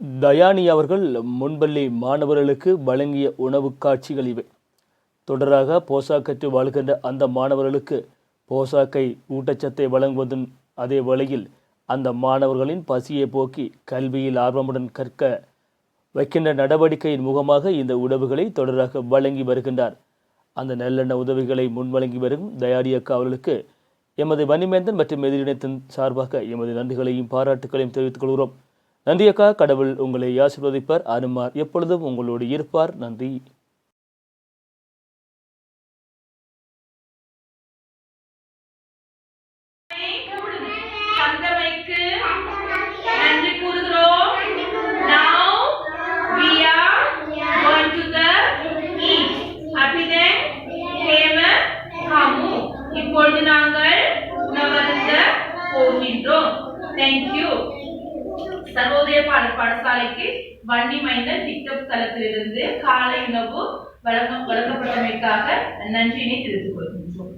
தயானி அவர்கள் முன்பள்ளி மாணவர்களுக்கு வழங்கிய உணவு காட்சிகள் இவை. தொடராக போசாக்கற்று வாழ்கின்ற அந்த மாணவர்களுக்கு போசாக்கை ஊட்டச்சத்தை வழங்குவதன் அதே வேளையில் அந்த மாணவர்களின் பசியை போக்கி கல்வியில் ஆர்வமுடன் கற்க வைக்கின்ற நடவடிக்கையின் முகமாக இந்த உணவுகளை தொடராக வழங்கி வருகின்றார். அந்த நல்லெண்ண உதவிகளை முன்வழங்கி வரும் தயாரி அக்கா அவர்களுக்கு எமது வனிமேந்தன் மற்றும் எதிரினத்தின் சார்பாக எமது நன்றிகளையும் பாராட்டுகளையும் தெரிவித்துக் கொள்கிறோம். நன்றியக்கா கடவுள் உங்களை ஆசீர்வதிப்பார். அனுமார் எப்பொழுதும் உங்களோடு இருப்பார். நன்றி. இப்பொழுது நாங்கள் உணவருந்த போகின்றோம். தேங்க்யூ சர்வோதய பாட பாடசாலைக்கு வன்னி மைந்தன் டிக்டாக் தளத்திலிருந்து காலை உணவு வழங்க வழங்கப்பட்டமைக்காக நன்றியினை தெரிவித்துக் கொள்கின்றோம்.